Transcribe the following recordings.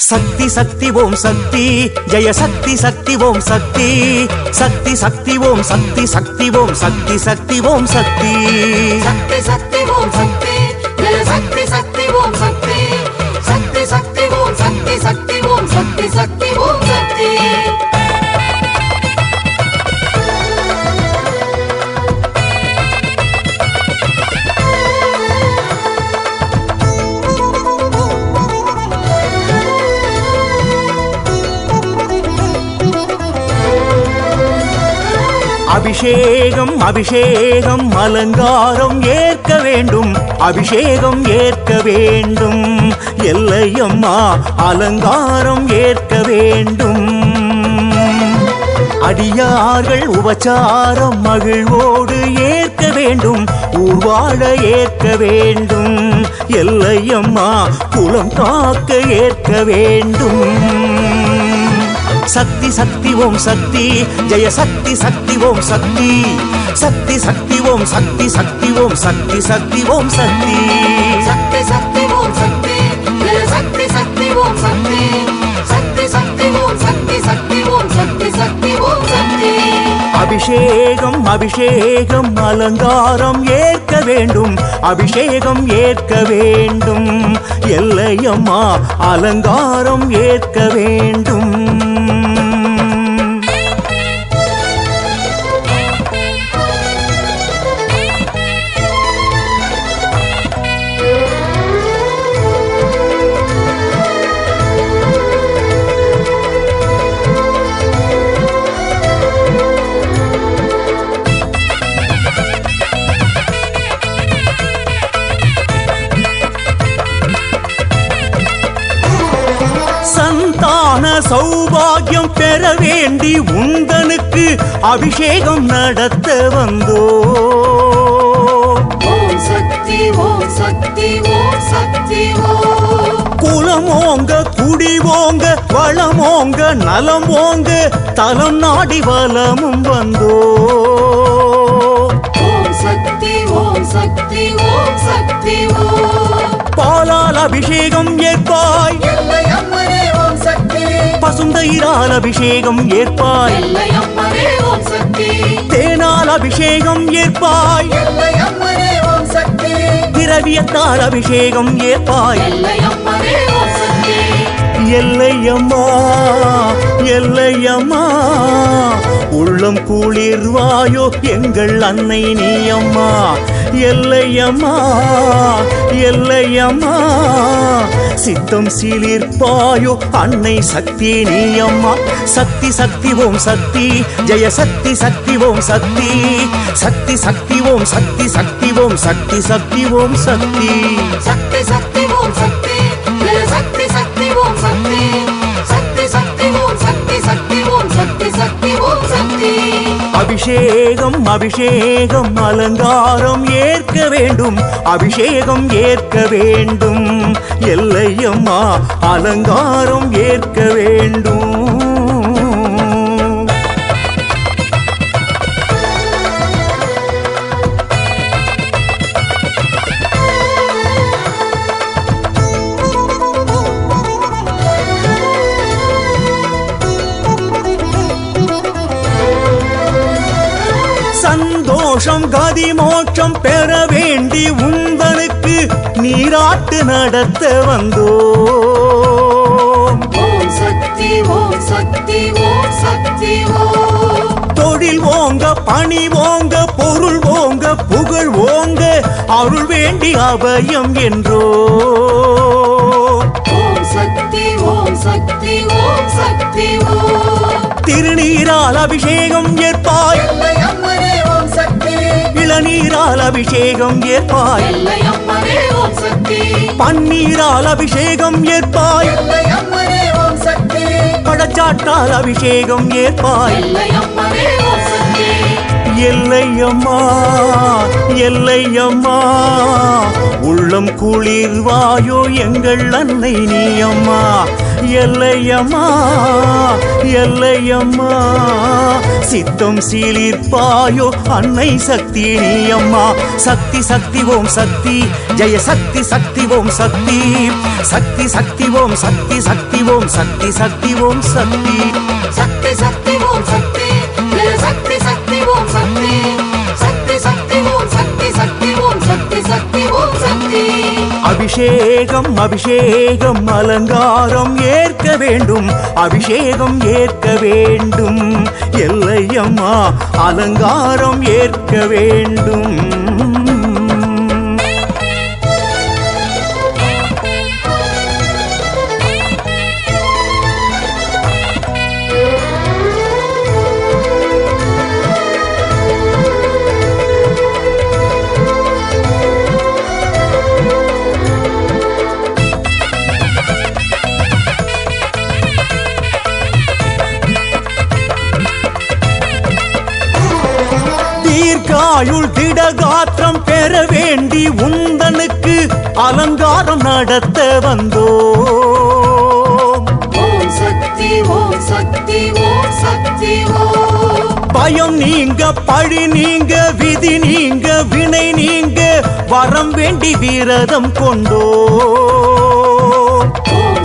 சக்தி சக்தி ஓம் சக்தி ஜெய சக்தி சக்தி ஓம் சக்தி சக்தி சக்தி ஓம் சக்தி சக்தி ஓம் சக்தி சக்தி ஓம் சக்தி சக்தி சக்தி ஓம் சக்தி சக்தி சக்தி ஓம் சக்தி சக்தி சக்தி ஓம் சக்தி சக்தி ஓம் சக்தி சக்தி அபிஷேகம் அபிஷேகம் அலங்காரம் ஏற்க வேண்டும். அபிஷேகம் ஏற்க வேண்டும். எல்லையம்மா அலங்காரம் ஏற்க வேண்டும். அடியார்கள் உபச்சாரம் மகிழ்வோடு ஏற்க வேண்டும். ஊர்வாழ ஏற்க வேண்டும். எல்லையம்மா குலம் காக்க ஏற்க வேண்டும். சக்தி சக்தி ஓம் சக்தி ஜெய சக்தி சக்தி ஓம் சக்தி சக்தி சக்தி ஓம் சக்தி சக்தி ஓம் சக்தி சக்தி ஓம் சக்தி சக்தி சக்தி ஓம் சக்தி ஜெய சக்தி சக்தி ஓம் சக்தி சக்தி சக்தி ஓம் சக்தி சக்தி ஓம் சக்தி சக்தி ஓம் சக்தி அபிஷேகம் அபிஷேகம் அலங்காரம் ஏற்க வேண்டும் அபிஷேகம் ஏற்க வேண்டும் எல்லையம்மா அலங்காரம் ஏற்க வேண்டும் சௌபாகியம் பெற வேண்டி உந்தனுக்கு அபிஷேகம் நடத்த வந்தோ. குலமோங்க குடிவோங்க வளமோங்க நலமோங்க தலம் நாடி வலமும் வந்தோ. பாலால் அபிஷேகம் ஏற்பாய். பசுந்தயிரால் அபிஷேகம் ஏற்பாய் தேனால் அபிஷேகம் ஏற்பாய். திரவியத்தால் அபிஷேகம் ஏற்பாய். எல்லையம்மா எல்லையம்மா. உள்ளம் குளிர்வாயோ எங்கள் அன்னை நீயம்மா. எல்லையம்மா எல்லையம்மா. சித்தம் சீலிர்ப்பாயோ அன்னை சக்தி நீயம்மா. சக்தி சக்தி ஓம் சக்தி. ஜெய சக்தி சக்தி ஓம் சக்தி. சக்தி சக்தி ஓம் சக்தி சக்தி ஓம் சக்தி சக்தி ஓம் சக்தி. சக்தி சக்தி ஓம் சக்தி. அபிஷேகம் அபிஷேகம் அலங்காரம் ஏற்க வேண்டும். அபிஷேகம் ஏற்க வேண்டும். எல்லையம்மா அலங்காரம் ஏற்க வேண்டும். சந்தோஷம் கதி மோட்சம் பெற வேண்டி உந்தனுக்கு நீராட்டு நடத்த வந்தோ ஓம் சக்தி ஓம் சக்தி ஓம் சக்தி ஓம். தொழில் ஓங்க பணி ஓங்க பொருள் ஓங்க புகழ் ஓங்க அருள் வேண்டி அபயம் என்றோ. ஓம் சக்தி ஓம் சக்தி ஓம் சக்தி ஓம். திருநீரால் அபிஷேகம் ஏற்பாய். இளநீரால் அபிஷேகம் ஏற்பாய். பன்னீரால் அபிஷேகம் ஏற்பாய். படச்சாட்டால் அபிஷேகம் ஏற்பாய். எல்லையம்மா எல்லையம்மா உள்ளம் குளிர்வாயோ எங்கள் அன்னை நீயம்மா. எல்லையம்மா எல்லையம்மா சித்தம் சீலிர்ப்பாயோ அன்னை சக்தி நீயம்மா. சக்தி சக்தி ஓம் சக்தி ஜெய சக்தி சக்தி ஓம் சக்தி. சக்தி சக்தி ஓம் சக்தி சக்தி ஓம் சக்தி சக்தி ஓம் சக்தி. சக்தி சக்தி ஓம் சக்தி. அபிஷேகம் அபிஷேகம் அலங்காரம் ஏற்க வேண்டும். அபிஷேகம் ஏற்க வேண்டும். எல்லையம்மா அலங்காரம் ஏற்க வேண்டும். தீர்க்காயுள் திடகாத்திரம் பெற வேண்டி உந்தனுக்கு அலங்காரம் நடத்த வந்தோ. பயம் நீங்க பழி நீங்க விதி நீங்க வினை நீங்க வரம் வேண்டி விரதம் கொண்டோ.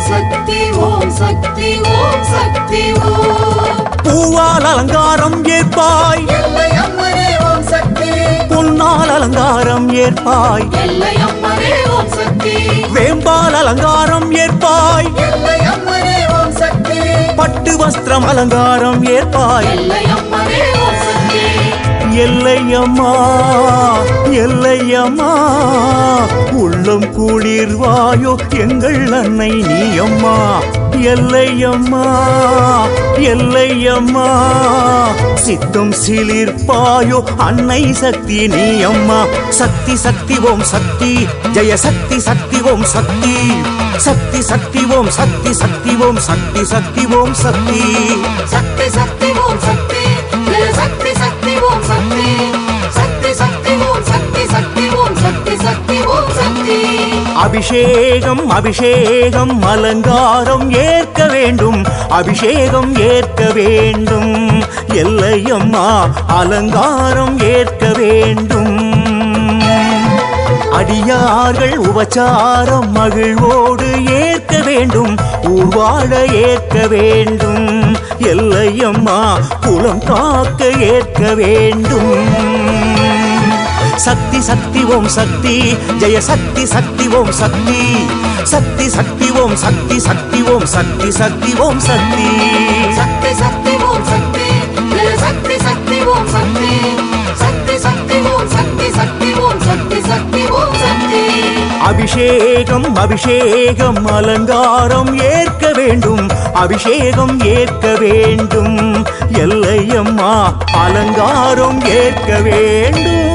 சக்தி ஓம் சக்தி ஓம் சக்தி பூவால் அலங்காரம் ஏற்பாய். பொன்னால் அலங்காரம் ஏற்பாய். வேம்பால் அலங்காரம் ஏற்பாய். பட்டு வஸ்திரம் அலங்காரம் ஏற்பாய். எல்லையம்மா எல்லையம்மா உள்ளம் குளிர்வாயோ எங்கள் அன்னை நீயம்மா. எல்லையம்மா எல்லையம்மா. சித்தம் சிலிர்ப்பாயோ அன்னை சக்தி நீ அம்மா சக்தி சக்தி ஓம் சக்தி. ஜெய சக்தி சக்தி ஓம் சக்தி. சக்தி சக்தி ஓம் சக்தி சக்தி ஓம் சக்தி சக்தி ஓம் சக்தி. சக்தி சக்தி. அபிஷேகம் அபிஷேகம் அலங்காரம் ஏற்க வேண்டும். அபிஷேகம் ஏற்க வேண்டும். எல்லையம்மா அலங்காரம் ஏற்க வேண்டும். அடியார்கள் உபச்சாரம் மகிழ்வோடு ஏற்க வேண்டும். ஊர்வாழ ஏற்க வேண்டும். எல்லையம்மா குலம் காக்க ஏற்க வேண்டும். சக்தி சக்தி ஓம் சக்தி ஜெய சக்தி சக்தி ஓம் சக்தி சக்தி சக்தி ஓம் சக்தி சக்தி ஓம் சக்தி சக்தி ஓம் சக்தி சக்தி சக்தி ஓம் சக்தி ஜெய சக்தி சக்தி ஓம் சக்தி சக்தி சக்தி ஓம் சக்தி சக்தி ஓம் சக்தி சக்தி ஓம் சக்தி அபிஷேகம் அபிஷேகம் அலங்காரம் ஏற்க வேண்டும் அபிஷேகம் ஏற்க வேண்டும் எல்லையம்மா அலங்காரம் ஏற்க வேண்டும்